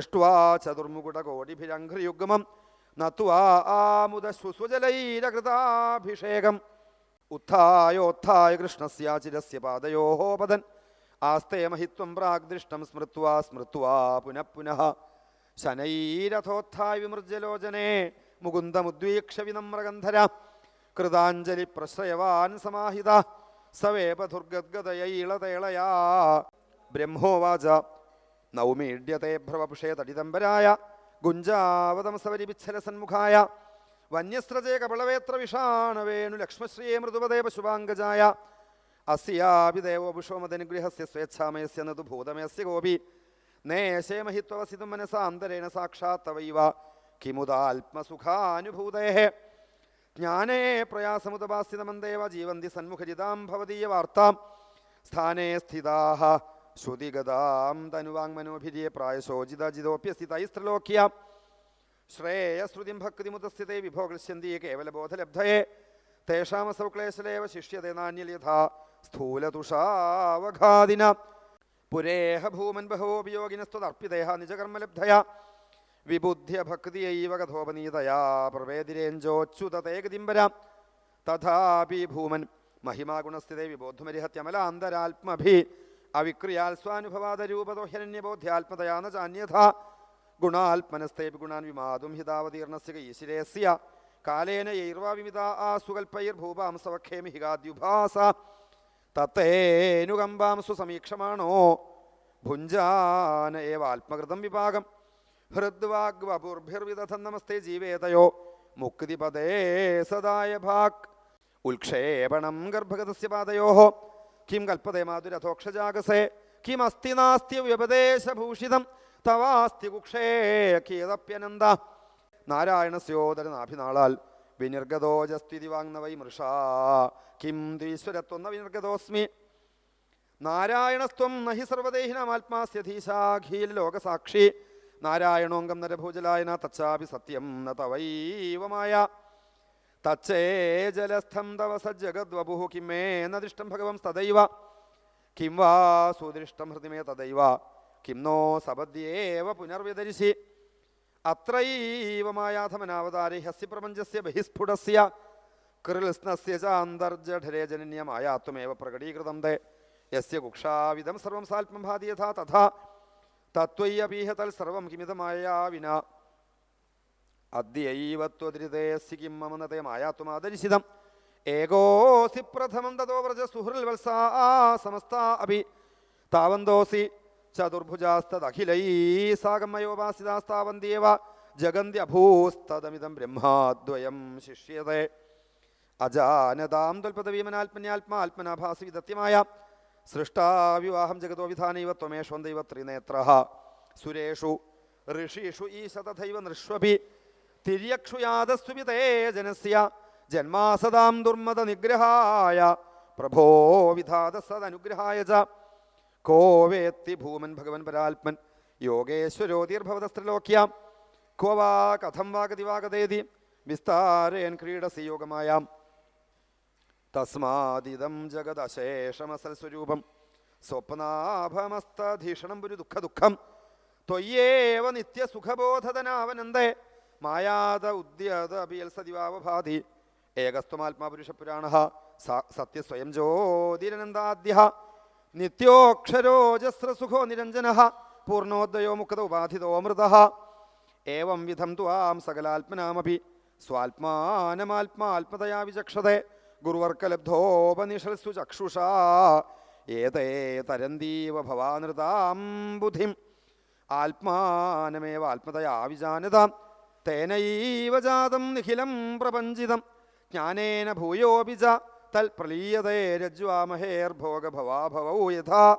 ദൃഷ്ട്വാ ചതുർമുകുടകോടിഭിരഘ്രിയുഗ്മം നത്വാ ആമുദ സുസുജലൈരകൃതാഭിഷേകം ഉത്ഥായോത്ഥായ കൃഷ്ണസ്യാചിരസ്യ പാദയോ പതൻ ആസ്തേ മഹിത്വം പ്രാഗ്ദൃഷ്ടം സ്മൃത്വാ സ്മൃത്വാ പുനഃ പുനഃ ശനൈരഥോത്ഥായ വിമൃജലോചനേ മുകുന്ദമുദ്വീക്ഷ വിനമ്രഗന്ധര കൃതാഞ്ജലി പ്രശ്രയവാൻ സമാഹിത സവേപധുർഗദ്ഗതയൈളതേളയാ ബ്രഹ്മോവാച നൗമീഡ്യത്തെ ഭ്രവപുഷേ തടിതമ്പരായ ഗുഞ്ചാവതംസവരിപിച്ഛല സന്മുഖായ വന്യസ്രജേ കപളവേത്ര വിഷാണവേണു ലക്ഷ്മശ്രീയേ മൃദുപദേ പശുപാങ്കജായ അസ്യാപി ദേവോപുഷോമതനുഗ്രഹസ്യ സ്വേച്ഛാമയസ്യ നതു ഭൂതമയസ്യ ഗോപി നേശേ മഹിത്വവസിതും മനസാന്തരേണ സാക്ഷാത് തവൈവ കിമുദാത്മസുഖാനുഭൂതേ ജ്ഞാനേ പ്രയാസമുദപാസ്ഥിതമന്ദേവ ജീവന്തി സന്മുഖജിതാം ഭവതീയ വാർത്താം സ്ഥാനേ സ്ഥിതാः ശ്രുതിഗതാം തനുവാങ്മനോഭിര്യെ പ്രായശോചിതജിതോപ്യസ്ഥിതൈസ്ത്രലോക്യ ശ്രേയശ്രുതിം ഭക്തിമുതസ്ഥിതേ വിഭോഗൃശ്യന്തി കേവലബോധലബ്ധയെ. തേഷാമസൗക്ലേശലേവ ക്ലേശലേവ ശിഷ്യത്തെ നാന്യല്യഥാ സ്ഥൂലതുഷാവഘാദിന പുരേഹ ഭൂമൻ ബഹവോപയോഗിനസ്ത്വതർപ്പിതേഹ നിജകർമ്മലബ്ധയ. വിബുദ്ധ്യ ഭക്തിയൈവ കഥോപനീതയാ പ്രവേദിരേഞ്ചോച്യുതേകദിംബര തഥാപി ഭൂമൻ മഹിമാഗുണസ്ഥിതേ വിബോധുമരിഹത്യമലാന്തരാത്മഭി. അവിക്രിയാൽ സ്വാനുഭവാദരൂപതോഹ്യനന്യബോധ്യാത്മതയാ ന ചാന്യഥാ ഗുണാത്മനസ്തേപി ഗുണാൻ വിമാതും ഹിതാവതീർണസ്യ ഈശ്വരേസ്യ കാലേന യൈർവാ ആ സുകൽപ്പൈർഭൂപാംസവക്ഷേമി ഹിഗാദ്യുഭാസ. തത്തേനുകമ്പാംസു സമീക്ഷമാണോ? ഭുഞ്ചാന ഏവാത്മകൃതം വിഭാഗം. ഹൃദ്വാഗ്വപുർഭിർവിദധം നമസ്തേ ജീവേതയോ. മുക്തിപദേ സദായ ഭാക് ഉൽക്ഷേപണം ഗർഭഗതസ്യ പാദയോ. കിം കൽപ്പതേ മാധുരഥോക്ഷജാഗസേ കിം അസ്ഥി നാസ്തി വ്യപദേശഭൂഷിതം. തവാസ്തി കുക്ഷേ കീതപ്യനന്ദ നാരായണസ്യോദരനാഭിനാളാൽ വിനിർഗതോജസ്ഥിതി വാങ്നവൈ മൃഷ. കിം ദ്വീശ്വരത്വന്ന വിനിർഗതോസ്മി. നാരായണസ്ത്വം നഹി സർവദേഹിനമാത്മാസ്യധീശാഖീൽ ലോകസാക്ഷി. നാരായണോങ്കം നരഭൂജലായന തച്ചാപി സത്യം ന തവൈവമായ. തച്ചേ ജലസ്ഥം തവ സജ്ജഗദ്വപുഃ കിം മേ ന ദൃഷ്ടം ഭഗവം തദൈവ. കിം വാ സുദൃഷ്ടം ഹൃദി മേ തദൈവ. കിം നോ സപദ്യേവ പുനർവിതരിശി അത്രൈവ മായാധമനാവതാരി ഹസ്യ പ്രപഞ്ചസ്യ ബഹിസ്ഫുടസ്യ. കൃൽസ്നസ്യ ച അന്തർജഠരേ ജനന്യമായാത്വമേവ പ്രകടീകൃതം തേ. യസ്യ കുക്ഷാവിധം സർവം സാൽപ്പം ഭാതി യഥാ തഥാ. തത്വയ്യപീഹ തൽ സർവം കിമിതമായ വിന. അദ്യൈവ ത്വദൃതേസ്യ കിം മമ നതേ മായാത്വമാദരിശിതം ഏകോസി പ്രഥമം തതോ വ്രജ സുഹൃൽ വത്സാ സമസ്ത അഭി. താവന്തോസി ചതുർഭുജാസ്തദഖിലൈ ജഗന്തി ജഗന്ത്യഭൂസ്തദമിതം ബ്രഹ്മാദ്വയം ശിഷ്യതേ. അജാനതാം ത്വൽപദവീമനാത്മന്യാത്മാത്മനാഭാസി വിദത്യമായ സൃഷ്ടാവിവാഹം ജഗതോ വിധാനൈവ ത്വമേഷോം ദൈവ ത്രിനേത്ര സുരേഷു ഋഷീഷു ഈശ തഥൈവ നൃഷ്വപി തിര്യക്ഷു യാദസ്വിതേ ജനസ്യ ദുർമത നിഗ്രഹായ പ്രഭോ വിധാതസദനുഗ്രഹായ ച. കോവേത്തി ഭൂമൻ ഭഗവൻ പരാത്മൻ യോഗേശ്വരോതിർഭവതസ്ത്രിലോക്യാം കോ വാ കഥം വാഗതി വാഗതേതി വിസ്താരേൻ ക്രീഡസി യോഗമായാം. തസ്മാതിദം ജഗദശേഷമസൽ സ്വപ്നാഭമസ്തധീഷണം ഒരു ദുഃഖ ദുഃഖം ത്വയ്യേവ നിത്യസുഖബോധതനാവനന്ദേ. മായാത ഉദ്യത അഭിയൽസതിവാവഭാതി ഏകസ്ത്വമാത്മാപുരുഷപുരാണ സത്യസ്വയം ജ്യോതിരനന്ദാദ്യ നിത്യോക്ഷരോജസ്രസുഖോ നിരഞ്ജന പൂർണോദ്വയോ മുക്ത ഉപാധിതോ മൃത ഏവം വിധം ത്വാം സകലാത്മനാമപി സ്വാത്മാനമാത്മാത്മതയാ വിചക്ഷതേ ഗുരുവർക്കലബ്ധോപനിഷത്സു ചക്ഷുഷാ ഏതേ തരന്തീവ ഭവാനൃതാം ബുധിം ആത്മാനമേവ ആത്മതയാ വിജാനതാം തേനൈവ ജാതം നിഖിലം പ്രപഞ്ചിതം. ജ്ഞാനേന ഭൂയോപി ച തൽപ്രലീയതേ രജ്വാമഹേർഭോഗഭവാഭവൗ യഥാ.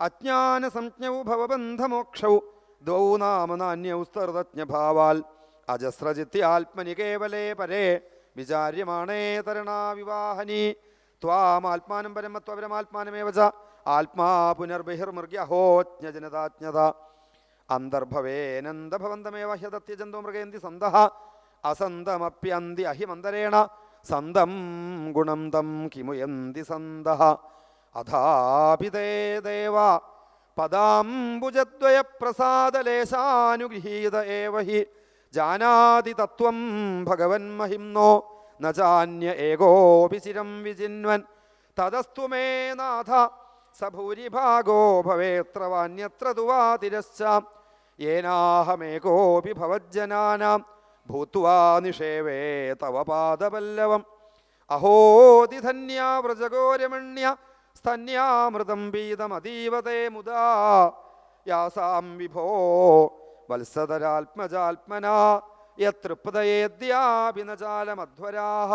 അജ്ഞാനസംജ്ഞൗ ഭവബന്ധമോക്ഷൗ. ദ്വൗ നാമ നാന്യൗ സ്തർതജ്ഞഭാവാൽ. അജസ്രജിത്യാത്മനി കേവലേ പരേ. വിചാര്യമാണേ തരണാവിവാഹനി. ത്വാമാത്മാനം പരമത്വപരമാത്മാനമേവ ആത്മാ പുനർബഹിർമൃഗ്യഹോജ്ഞജനതാജ്ഞത അന്തർഭവേനന്ദഭവന്തമേവ ഹ്യതത്യജന്തോ മൃഗേന്തി സന്ത അസന്തമപ്യന്തി അഹിമന്തരേണ സന്തം ഗുണം തം കിമുയന്തി സന്ത അഥാപിതേ ദേവ പദാംബുജദ്വയ പ്രസാദലേശാനുഗൃഹീത ഏവ ഹി. ജാനാതി തത്വം ഭഗവൻ മഹിംനോ ന ചാന്യ ഏകോപി ചിരം വിചിന്വൻ. തതസ്തു മേ സ ഭൂരിഭാഗോ ഭവേത്ര വാന്യത്ര തുവാ തിരശ്ച യേനാഹമേകോപി ഭവജ്ജനാനാം ഭൂത്വാ നിഷേവേ തവ പാദപല്ലവം അഹോതിധന്യാ വ്രജഗോരമണ്യ സ്തന്യാമൃതം പീതമതീവതേ മുദാ യാസാം വിഭോ വത്സതരാത്മജാത്മനാ ചാലമധ്വരാः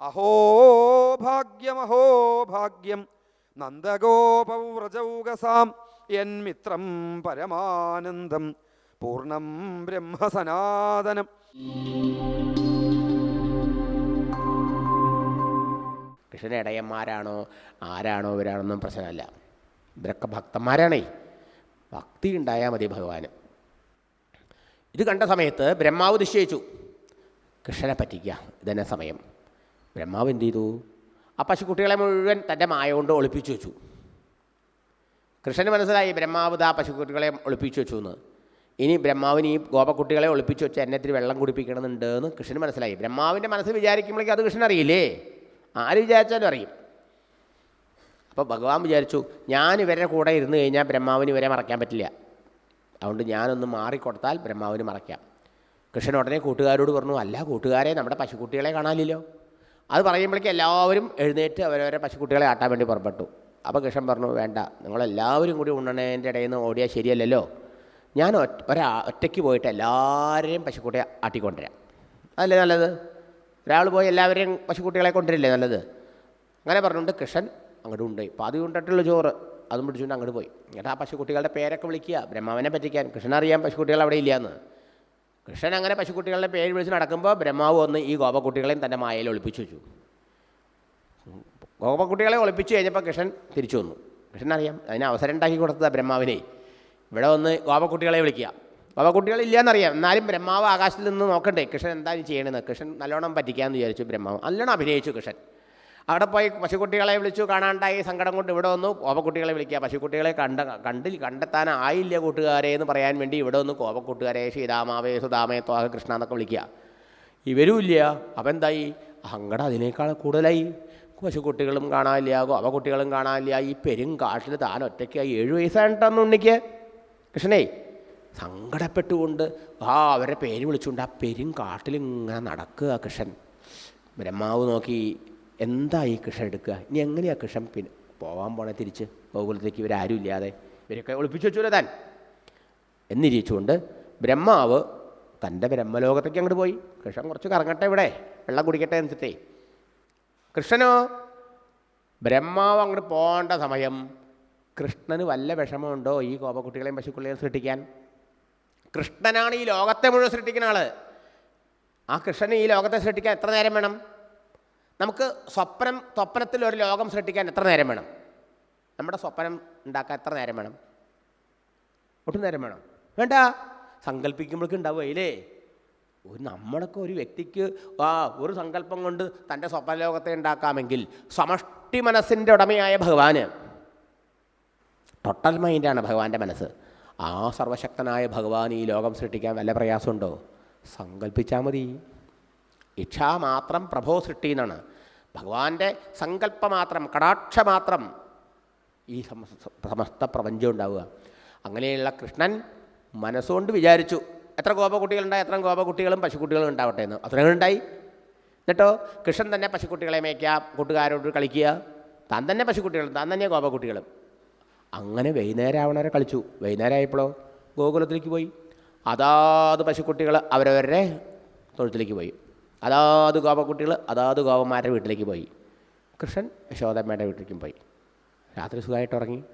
അഹോ ഭാഗ്യമഹോ ഭാഗ്യം നന്ദഗോപവ്രജൗകസാം യന്മിത്രം പരമാനന്ദം. പൂർണം ബ്രഹ്മസനാതനം. കൃഷ്ണൻ ഇടയന്മാരാണോ ആരാണോ ഇവരാണെന്നും പ്രശ്നമല്ല. ഇവരൊക്കെ ഭക്തന്മാരാണേ. ഭക്തി ഉണ്ടായാൽ മതി ഭഗവാന്. ഇത് കണ്ട സമയത്ത് ബ്രഹ്മാവ് നിശ്ചയിച്ചു. കൃഷ്ണനെ പറ്റിക്കുക ഇതന്നെ സമയം. ബ്രഹ്മാവ് എന്ത് ചെയ്തു? ആ പശുക്കുട്ടികളെ മുഴുവൻ തന്റെ മായ കൊണ്ട് ഒളിപ്പിച്ചു വെച്ചു. കൃഷ്ണന് മനസ്സിലായി ബ്രഹ്മാവ് ആ പശുക്കുട്ടികളെ ഒളിപ്പിച്ചു വെച്ചു എന്ന്. ഇനി ബ്രഹ്മാവിന് ഈ ഗോപക്കുട്ടികളെ ഒളിപ്പിച്ചു വെച്ച് എന്നെ ഇത്തിരി വെള്ളം കുടിപ്പിക്കണമെന്നുണ്ട് എന്ന് കൃഷ്ണന് മനസ്സിലായി. ബ്രഹ്മാവിന്റെ മനസ്സ് വിചാരിക്കുമ്പോഴേക്കും അത് കൃഷ്ണൻ അറിയില്ലേ? ആര് വിചാരിച്ചാലും അറിയും. അപ്പോൾ ഭഗവാൻ വിചാരിച്ചു ഞാൻ ഇവരുടെ കൂടെ ഇരുന്ന് കഴിഞ്ഞാൽ ബ്രഹ്മാവിന് ഇവരെ മറക്കാൻ പറ്റില്ല. അതുകൊണ്ട് ഞാനൊന്ന് മാറിക്കൊടുത്താൽ ബ്രഹ്മാവിന് മറക്കാം കൃഷ്ണൻ ഉടനെ കൂട്ടുകാരോട് പറഞ്ഞു അല്ല കൂട്ടുകാരെ നമ്മുടെ പശുക്കുട്ടികളെ കാണാനില്ലല്ലോ. അത് പറയുമ്പോഴേക്കും എല്ലാവരും എഴുന്നേറ്റ് അവരവരെ പശുക്കുട്ടികളെ ആട്ടാൻ വേണ്ടി പുറപ്പെട്ടു. അപ്പോൾ കൃഷ്ണൻ പറഞ്ഞു വേണ്ട നിങ്ങളെല്ലാവരും കൂടി ഉണ്ണണേന്റെ ഇടയിൽ നിന്ന് ഓടിയാൽ ശരിയല്ലല്ലോ. ഞാൻ ഒരാ ഒറ്റയ്ക്ക് പോയിട്ട് എല്ലാവരെയും പശുക്കുട്ടിയെ ആട്ടിക്കൊണ്ടുവരാം. അതല്ലേ നല്ലത്? ഒരാൾ പോയി എല്ലാവരെയും പശുക്കുട്ടികളെ കൊണ്ടുവരില്ലേ നല്ലത്? അങ്ങനെ പറഞ്ഞുകൊണ്ട് കൃഷ്ണൻ അങ്ങോട്ട് കൊണ്ടുപോയി. അത് കൊണ്ടിട്ടുള്ള ചോറ് അതും പിടിച്ചുകൊണ്ട് അങ്ങോട്ട് പോയി. എന്നിട്ട് ആ പശുക്കുട്ടികളുടെ പേരൊക്കെ വിളിക്കുക ബ്രഹ്മാവനെ പറ്റിക്കാൻ. കൃഷ്ണൻ അറിയാം പശുക്കുട്ടികൾ അവിടെ ഇല്ലയെന്ന്. കൃഷ്ണൻ അങ്ങനെ പശുക്കുട്ടികളുടെ പേര് വിളിച്ച് നടക്കുമ്പോൾ ബ്രഹ്മാവ് വന്ന് ഈ ഗോപക്കുട്ടികളെയും തന്റെ മായയിൽ ഒളിപ്പിച്ചു വെച്ചു. ഗോപക്കുട്ടികളെ ഒളിപ്പിച്ചു കഴിഞ്ഞപ്പോൾ കൃഷ്ണൻ തിരിച്ചു വന്നു. കൃഷ്ണൻ അറിയാം അതിന് അവസരം ഉണ്ടാക്കി കൊടുത്തത് ബ്രഹ്മാവിനെ. ഇവിടെ വന്ന് ഗോപക്കുട്ടികളെ വിളിക്കുക. ഗോപക്കുട്ടികൾ അറിയാം എന്നാലും ബ്രഹ്മാവ് ആകാശത്തിൽ നിന്ന് നോക്കണ്ടേ കൃഷ്ണൻ എന്താണ് ചെയ്യണമെന്ന് കൃഷ്ണൻ നല്ലോണം പറ്റിക്കാമെന്ന് വിചാരിച്ചു ബ്രഹ്മാവ്. നല്ലോണം അഭിനയിച്ചു കൃഷ്ണൻ. അവിടെ പോയി പശുക്കുട്ടികളെ വിളിച്ചു കാണാണ്ടായി സങ്കടം കൊണ്ട് ഇവിടെ വന്നു. കോപക്കുട്ടികളെ വിളിക്കുക. പശുക്കുട്ടികളെ കണ്ട കണ്ടിൽ കണ്ടെത്താനായില്ല കൂട്ടുകാരെ എന്ന് പറയാൻ വേണ്ടി ഇവിടെ വന്ന് കോപക്കൂട്ടുകാരെ ശ്രീരാമാവേ സുധാമേ ത്വാഹ കൃഷ്ണ എന്നൊക്കെ വിളിക്കുക. ഇവരും ഇല്ല. അപ്പം എന്തായി? അങ്ങടെ അതിനേക്കാൾ കൂടുതലായി. പശുക്കുട്ടികളും കാണാനില്ല കോപക്കുട്ടികളും കാണാനില്ല. ഈ പെരും കാട്ടിൽ താൻ ഒറ്റയ്ക്കായി ഏഴ് വയസ്സായിട്ടാണ് ഉണ്ണിക്ക്. കൃഷ്ണേ സങ്കടപ്പെട്ടുകൊണ്ട് ആ അവരെ പേര് വിളിച്ചുകൊണ്ട് ആ പെരും കാട്ടിൽ ഇങ്ങനെ നടക്കുക കൃഷ്ണൻ. ബ്രഹ്മാവ് നോക്കി എന്താ ഈ കൃഷ്ണൻ എടുക്കുക? ഇനി എങ്ങനെയാ കൃഷം പിന്നെ പോകാൻ പോണേ തിരിച്ച്? ഗോകുലത്തേക്ക് ഇവരാരും ഇല്ലാതെ. ഇവരൊക്കെ ഒളിപ്പിച്ചു വെച്ചൂല താൻ? എന്നിരിച്ചുകൊണ്ട് ബ്രഹ്മാവ് തന്റെ ബ്രഹ്മലോകത്തേക്ക് അങ്ങോട്ട് പോയി. കൃഷ്ണൻ കുറച്ച് കറങ്ങട്ടെ ഇവിടെ. വെള്ളം കുടിക്കട്ടെ എന്നിട്ടേ. കൃഷ്ണനോ? ബ്രഹ്മാവ് അങ്ങോട്ട് പോകേണ്ട സമയം. കൃഷ്ണന് വല്ല വിഷമമുണ്ടോ ഈ കോപക്കുട്ടികളെയും പശുക്കുട്ടികളെയും സൃഷ്ടിക്കാൻ? കൃഷ്ണനാണ് ഈ ലോകത്തെ മുഴുവൻ സൃഷ്ടിക്കുന്ന ആൾ. ആ കൃഷ്ണന് ഈ ലോകത്തെ സൃഷ്ടിക്കാൻ എത്ര നേരം വേണം? നമുക്ക് സ്വപ്നം സ്വപ്നത്തിൽ ഒരു ലോകം സൃഷ്ടിക്കാൻ എത്ര നേരം വേണം? നമ്മുടെ സ്വപ്നം ഉണ്ടാക്കാൻ എത്ര നേരം വേണം? ഒട്ടും നേരം വേണം. വേണ്ട. സങ്കല്പിക്കുമ്പോഴേക്കും ഉണ്ടാവുക ഇല്ലേ ഒരു നമ്മളൊക്കെ ഒരു വ്യക്തിക്ക് ആ ഒരു സങ്കല്പം കൊണ്ട് തന്റെ സ്വപ്നലോകത്തെ ഉണ്ടാക്കാമെങ്കിൽ സമഷ്ടി മനസ്സിന്റെ ഉടമയായ ഭഗവാന് ടോട്ടൽ മൈൻഡാണ് ഭഗവാന്റെ മനസ്സ്. ആ സർവശക്തനായ ഭഗവാൻ ഈ ലോകം സൃഷ്ടിക്കാൻ വല്ല പ്രയാസമുണ്ടോ? സങ്കല്പിച്ചാൽ മതി. ഇച്ഛാ മാത്രം പ്രഭോ സൃഷ്ടി എന്നാണ്. ഭഗവാന്റെ സങ്കല്പമാത്രം കടാക്ഷമാത്രം ഈ സമസ്ത പ്രപഞ്ചം ഉണ്ടാവുക. അങ്ങനെയുള്ള കൃഷ്ണൻ മനസ്സുകൊണ്ട് വിചാരിച്ചു എത്ര ഗോപകുട്ടികളുണ്ടായി എത്ര ഗോപകുട്ടികളും പശുക്കുട്ടികളും ഉണ്ടാവട്ടെ എന്ന്. അത്രയും ഉണ്ടായി. എന്നിട്ടോ കൃഷ്ണൻ തന്നെ പശുക്കുട്ടികളെ മേയ്ക്കുക കൂട്ടുകാരോട് കളിക്കുക. താൻ തന്നെ പശുക്കുട്ടികളും താൻ തന്നെ ഗോപകുട്ടികളും അങ്ങനെ വൈകുന്നേരം ആവണവരെ കളിച്ചു. വൈകുന്നേരം ആയപ്പോഴോ ഗോകുലത്തിലേക്ക് പോയി. അതാത് പശുക്കുട്ടികൾ അവരവരുടെ തൊഴുത്തിലേക്ക് പോയി. അതാത് ഗോപക്കുട്ടികൾ അതാത് ഗോപന്മാരുടെ വീട്ടിലേക്ക് പോയി. കൃഷ്ണൻ യശോദമ്മയുടെ വീട്ടിലേക്കും പോയി. രാത്രി സുഖമായിട്ട് ഉറങ്ങി.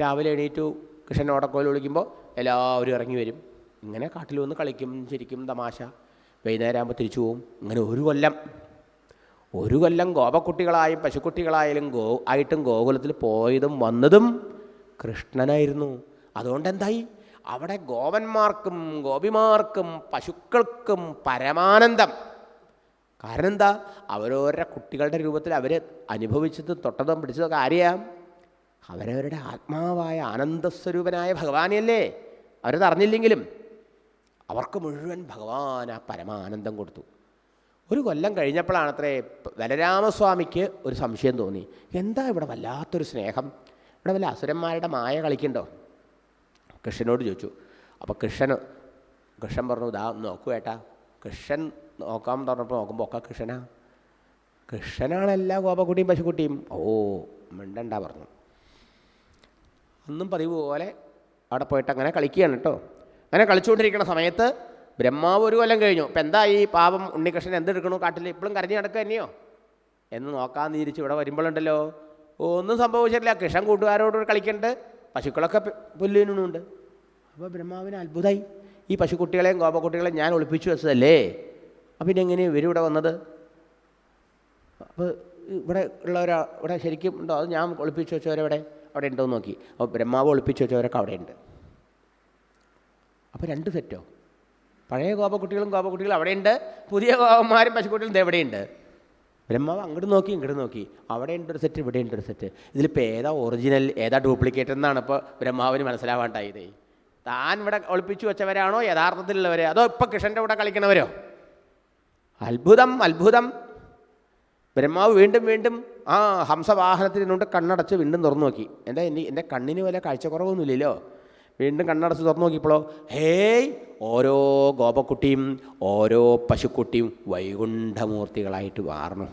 രാവിലെ എണീറ്റു കൃഷ്ണൻ ഓടക്കോൽ വിളിക്കുമ്പോൾ എല്ലാവരും ഇറങ്ങി വരും. ഇങ്ങനെ കാട്ടിൽ വന്ന് കളിക്കും ചിരിക്കും തമാശ. വൈകുന്നേരം ആകുമ്പോൾ തിരിച്ചു പോവും. ഇങ്ങനെ ഒരു കൊല്ലം. ഒരു കൊല്ലം ഗോപക്കുട്ടികളായും പശുക്കുട്ടികളായാലും ഗോ ആയിട്ടും ഗോകുലത്തിൽ പോയതും വന്നതും കൃഷ്ണനായിരുന്നു. അതുകൊണ്ട് എന്തായി അവിടെ ഗോപന്മാർക്കും ഗോപിമാർക്കും പശുക്കൾക്കും പരമാനന്ദം. കാരണം എന്താ അവരോരുടെ കുട്ടികളുടെ രൂപത്തിൽ അവർ അനുഭവിച്ചതും തൊട്ടതും പിടിച്ചതൊക്കെ ആരെയാം? അവരവരുടെ ആത്മാവായ ആനന്ദസ്വരൂപനായ ഭഗവാനെയല്ലേ? അവരത് അറിഞ്ഞില്ലെങ്കിലും അവർക്ക് മുഴുവൻ ഭഗവാൻ ആ പരമാനന്ദം കൊടുത്തു. ഒരു കൊല്ലം കഴിഞ്ഞപ്പോഴാണ് അത്രേ ബലരാമസ്വാമിക്ക് ഒരു സംശയം തോന്നി. എന്താ ഇവിടെ വല്ലാത്തൊരു സ്നേഹം? ഇവിടെ വല്ല അസുരന്മാരുടെ മായ കളിക്കണ്ടോ കൃഷ്ണനോട് ചോദിച്ചു. അപ്പോൾ കൃഷ്ണൻ കൃഷ്ണൻ പറഞ്ഞു ഇതാ നോക്കൂ ഏട്ടാ കൃഷ്ണൻ നോക്കാൻ തുറന്നപ്പോൾ നോക്കുമ്പോൾ ഒക്കെ കൃഷ്ണനാ. കൃഷ്ണനാണ് എല്ലാ ഗോപക്കുട്ടിയും പശുക്കുട്ടിയും. ഓ മിണ്ടണ്ട പറഞ്ഞു. അന്നും പതിവ് പോലെ അവിടെ പോയിട്ട് അങ്ങനെ കളിക്കുകയാണ് കേട്ടോ. അങ്ങനെ കളിച്ചുകൊണ്ടിരിക്കുന്ന സമയത്ത് ബ്രഹ്മാവ് ഒരു കൊല്ലം കഴിഞ്ഞു. ഇപ്പം എന്താ ഈ പാപം ഉണ്ണികൃഷ്ണൻ എന്തെടുക്കണു കാട്ടിൽ? ഇപ്പോഴും കരഞ്ഞു നടക്കുക തന്നെയോ? എന്ന് നോക്കാൻ തിരിച്ച് ഇവിടെ വരുമ്പോഴുണ്ടല്ലോ. ഒന്നും സംഭവിച്ചിട്ടില്ല. കൃഷ്ണൻ കൂട്ടുകാരോട് കളിക്കുന്നുണ്ട്. പശുക്കളൊക്കെ പുല്ലിനുണ്ട് അപ്പോൾ ബ്രഹ്മാവിന് അത്ഭുതമായി ഈ പശുക്കുട്ടികളെയും ഗോപക്കുട്ടികളെയും ഞാൻ ഒളിപ്പിച്ചു വെച്ചതല്ലേ? അപ്പം പിന്നെ എങ്ങനെയാണ് ഇവരും ഇവിടെ വന്നത്? അപ്പോൾ ഇവിടെ ഉള്ളവരാ ഇവിടെ ശരിക്കും ഉണ്ടോ? അത് ഞാൻ ഒളിപ്പിച്ചു വെച്ചവരവിടെ അവിടെ ഉണ്ടോ എന്ന് നോക്കി. അപ്പോൾ ബ്രഹ്മാവ് ഒളിപ്പിച്ചു വെച്ചവരൊക്കെ അവിടെ ഉണ്ട്. അപ്പോൾ രണ്ട് സെറ്റോ? പഴയ ഗോപക്കുട്ടികളും ഗോപക്കുട്ടികളും അവിടെയുണ്ട് പുതിയ ഗോപന്മാരും പശുക്കുട്ടികളും എവിടെയുണ്ട് ബ്രഹ്മാവ് അങ്ങോട്ട് നോക്കി ഇങ്ങോട്ട് നോക്കി. അവിടെ ഉണ്ട് ഒരു സെറ്റ് ഇവിടെ ഉണ്ട് ഒരു സെറ്റ്. ഇതിലിപ്പോൾ ഏതാ ഒറിജിനൽ ഏതാ ഡ്യൂപ്ലിക്കേറ്റ് എന്നാണ് ഇപ്പോൾ ബ്രഹ്മാവിന് മനസ്സിലാവാണ്ടായത്. താൻ ഇവിടെ ഒളിപ്പിച്ചു വെച്ചവരാണോ യഥാർത്ഥത്തിലുള്ളവരെ? അതോ ഇപ്പം കൃഷ്ണന്റെ കൂടെ കളിക്കണവരോ? അത്ഭുതം അത്ഭുതം. ബ്രഹ്മാവ് വീണ്ടും വീണ്ടും ആ ഹംസവാഹനത്തിൽ നിന്നുകൊണ്ട് കണ്ണടച്ച് വീണ്ടും തുറന്നു നോക്കി. എന്റെ എന്റെ എന്റെ കണ്ണിന് വല്ല കാഴ്ചക്കുറവൊന്നുമില്ലല്ലോ? വീണ്ടും കണ്ണടച്ച് തുറന്നു നോക്കിയപ്പോഴോ ഹേയ് ഓരോ ഗോപക്കുട്ടിയും ഓരോ പശുക്കുട്ടിയും വൈകുണ്ഠമൂർത്തികളായിട്ട് മാറണം